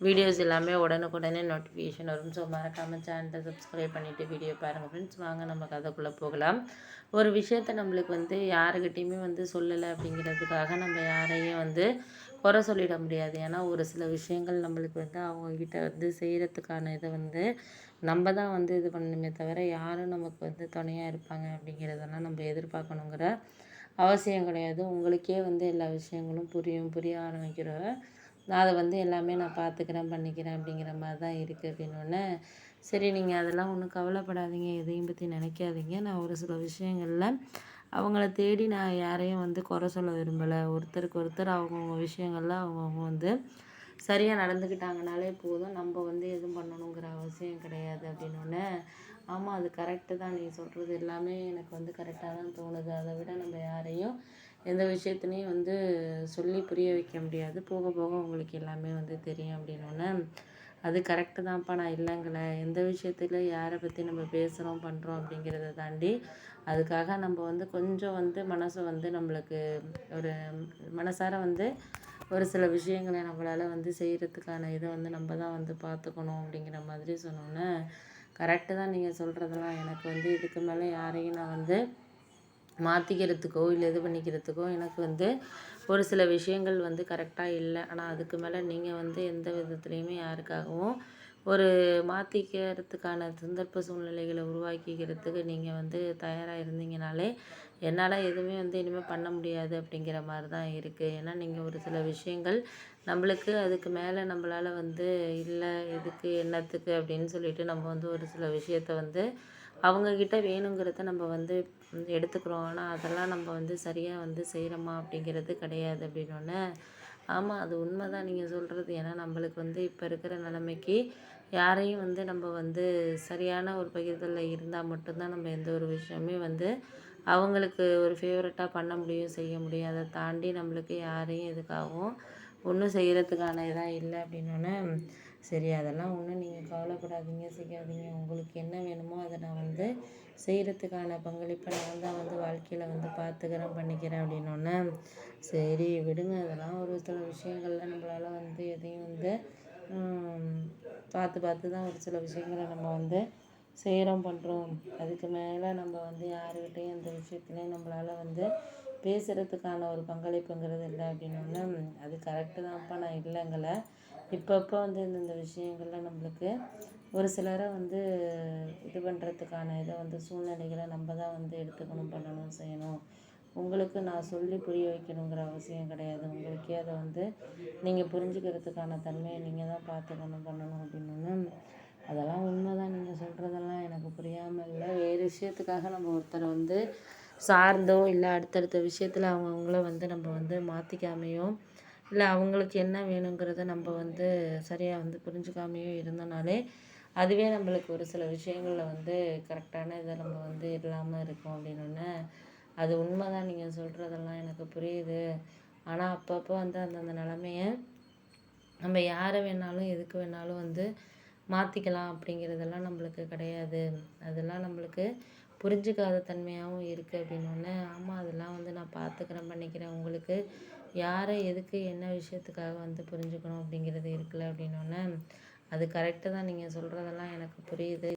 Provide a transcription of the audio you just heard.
Videos எல்லாமே உடனுக்குடனே notification வரும். ஸோ மறக்காமல் சேனலை சப்ஸ்கிரைப் பண்ணிவிட்டு வீடியோ பாருங்கள் ஃப்ரெண்ட்ஸ் வாங்க நம்ம கதைக்குள்ளே போகலாம். ஒரு விஷயத்த நம்மளுக்கு வந்து யாருக்கிட்டேயுமே வந்து சொல்லலை அப்படிங்கிறதுக்காக நம்ம யாரையும் வந்து குறை சொல்லிட முடியாது. ஏன்னா ஒரு சில விஷயங்கள் நம்மளுக்கு வந்து அவங்கக்கிட்ட வந்து செய்கிறதுக்கான இதை வந்து நம்ம தான் வந்து இது பண்ணணுமே தவிர யாரும் நமக்கு வந்து துணையாக இருப்பாங்க அப்படிங்கிறதெல்லாம் நம்ம எதிர்பார்க்கணுங்கிற அவசியம் கிடையாது. உங்களுக்கே வந்து எல்லா விஷயங்களும் புரியும் புரிய ஆரம்பிக்கிற நான் அதை வந்து எல்லாமே நான் பார்த்துக்கிறேன் பண்ணிக்கிறேன் அப்படிங்கிற மாதிரி தான் இருக்குது அப்படின்னோடனே சரி நீங்கள் அதெல்லாம் ஒன்றும் கவலைப்படாதீங்க எதையும் பற்றி நினைக்காதீங்க. நான் ஒரு சில விஷயங்களில் அவங்கள தேடி நான் யாரையும் வந்து குறை சொல்ல விரும்பலை. ஒருத்தருக்கு ஒருத்தர் அவங்கவுங்க விஷயங்களில் அவங்கவுங்க வந்து சரியாக நடந்துக்கிட்டாங்கனாலே போதும். நம்ம வந்து எதுவும் பண்ணணுங்கிற அவசியம் கிடையாது அப்படின்னோடனே ஆமாம் அது கரெக்டு தான். நீ சொல்கிறது எல்லாமே எனக்கு வந்து கரெக்டாக தான் தோணுது. அதை விட நம்ம யாரையும் எந்த விஷயத்துலையும் வந்து சொல்லி புரிய வைக்க முடியாது. போக போக உங்களுக்கு எல்லாமே வந்து தெரியும் அப்படின்னோடனே அது கரெக்டு தான்ப்பா நான் இல்லைங்களே. எந்த விஷயத்துல யாரை பற்றி நம்ம பேசுகிறோம் பண்ணுறோம் அப்படிங்கிறத தாண்டி அதுக்காக நம்ம வந்து கொஞ்சம் வந்து மனசை வந்து நம்மளுக்கு ஒரு மனசார வந்து ஒரு சில விஷயங்களை நம்மளால் வந்து செய்கிறதுக்கான இதை வந்து நம்ம தான் வந்து பார்த்துக்கணும் அப்படிங்கிற மாதிரி சொன்னோன்னே கரெக்டு தான் நீங்கள் சொல்கிறதெல்லாம் எனக்கு வந்து இதுக்கு மேலே யாரையும் நான் வந்து மாற்றிக்கிறதுக்கோ இல்லை இது பண்ணிக்கிறதுக்கோ எனக்கு வந்து ஒரு சில விஷயங்கள் வந்து கரெக்டாக இல்லை. ஆனால் அதுக்கு மேலே நீங்கள் வந்து எந்த விதத்துலேயுமே யாருக்காகவும் ஒரு மாற்றிக்கிறதுக்கான சந்தர்ப்ப சூழ்நிலைகளை உருவாக்கிக்கிறதுக்கு நீங்கள் வந்து தயாராக இருந்தீங்கனாலே என்னால் எதுவுமே வந்து இனிமேல் பண்ண முடியாது அப்படிங்கிற மாதிரி தான் இருக்குது ஏன்னா நீங்கள் ஒரு சில விஷயங்கள் நம்மளுக்கு அதுக்கு மேலே நம்மளால் வந்து இல்லை எதுக்கு என்னத்துக்கு அப்படின்னு சொல்லிட்டு நம்ம வந்து ஒரு சில விஷயத்த வந்து அவங்கக்கிட்ட வேணுங்கிறத நம்ம வந்து எடுத்துக்கிறோம். ஆனால் அதெல்லாம் நம்ம வந்து சரியாக வந்து செய்கிறோமா அப்படிங்கிறது கிடையாது அப்படின்னோடனே ஆமாம் அது உண்மை தான் நீங்கள் சொல்கிறது ஏன்னா நம்மளுக்கு வந்து இப்போ இருக்கிற நிலைமைக்கு யாரையும் வந்து நம்ம வந்து சரியான ஒரு பகிர்தலில் இருந்தால் மட்டும்தான் நம்ம எந்த ஒரு விஷயமே வந்து அவங்களுக்கு ஒரு ஃபேவரட்டாக பண்ண முடியும் செய்ய முடியும். அதை தாண்டி நம்மளுக்கு யாரையும் எதுக்காகவும் ஒன்றும் செய்கிறதுக்கான இதாக இல்லை அப்படின்னோடனே சரி அதெல்லாம் ஒன்றும் நீங்கள் கவலைப்படாதீங்க செய்யாதீங்க உங்களுக்கு என்ன வேணுமோ அதை நான் வந்து செய்கிறதுக்கான பங்களிப்பை நான் தான் வந்து வாழ்க்கையில் வந்து பார்த்துக்கிறேன் பண்ணிக்கிறேன் அப்படின்னோடனே சரி விடுங்க. அதெல்லாம் ஒரு சில விஷயங்கள்லாம் நம்மளால் வந்து எதையும் வந்து பார்த்து பார்த்து தான் ஒரு சில விஷயங்களை நம்ம வந்து செய்கிறோம் பண்ணுறோம் அதுக்கு மேலே நம்ம வந்து யாருக்கிட்டேயும் எந்த விஷயத்துலையும் நம்மளால் வந்து பேசுகிறதுக்கான ஒரு பங்களிப்புங்கிறது இல்லை அப்படின்னோடனே அது கரெக்டு தான்ப்பா நான் இல்லைங்கலை. இப்பப்போ வந்து இந்தந்த விஷயங்கள்லாம் நம்மளுக்கு ஒரு சிலரை வந்து இது பண்ணுறதுக்கான இதை வந்து சூழ்நிலைகளை நம்ம தான் வந்து எடுத்துக்கணும் பண்ணணும் செய்யணும். உங்களுக்கு நான் சொல்லி புரிய வைக்கணுங்கிற அவசியம் கிடையாது. உங்களுக்கே அதை வந்து நீங்கள் புரிஞ்சுக்கிறதுக்கான தன்மையை நீங்கள் தான் பார்த்துக்கணும் பண்ணணும் அப்படின்னு. அதெல்லாம் உண்மை தான் நீங்கள் சொல்கிறதெல்லாம் எனக்கு புரியாமல் இல்லை. வேறு விஷயத்துக்காக நம்ம ஒருத்தரை வந்து சார்ந்தோ இல்லை அடுத்தடுத்த விஷயத்தில் அவங்கவுங்கள வந்து நம்ம வந்து மாற்றிக்காமையோ இல்லை அவங்களுக்கு என்ன வேணுங்கிறத நம்ம வந்து சரியாக வந்து புரிஞ்சுக்காமையோ இருந்தோனாலே அதுவே நம்மளுக்கு ஒரு சில விஷயங்களில் வந்து கரெக்டான இதை நம்ம வந்து இல்லாமல் இருக்கும் அப்படின்னு அது உண்மை தான் நீங்கள் சொல்கிறதெல்லாம் எனக்கு புரியுது. ஆனால் அப்பப்போ வந்து அந்தந்த நிலமைய நம்ம யாரை வேணாலும் எதுக்கு வேணாலும் வந்து மாற்றிக்கலாம் அப்படிங்கிறதெல்லாம் நம்மளுக்கு கிடையாது. அதெல்லாம் நம்மளுக்கு புரிஞ்சுக்காத தன்மையாகவும் இருக்குது அப்படின்னோடனே ஆமாம் அதெல்லாம் வந்து நான் பார்த்துக்கிறேன் பண்ணிக்கிறேன். உங்களுக்கு யாரை எதுக்கு என்ன விஷயத்துக்காக வந்து புரிஞ்சுக்கணும் அப்படிங்கிறது இருக்குல்ல அப்படின்னோடனே அது கரெக்டு தான் நீங்கள் சொல்கிறதெல்லாம் எனக்கு புரியுது.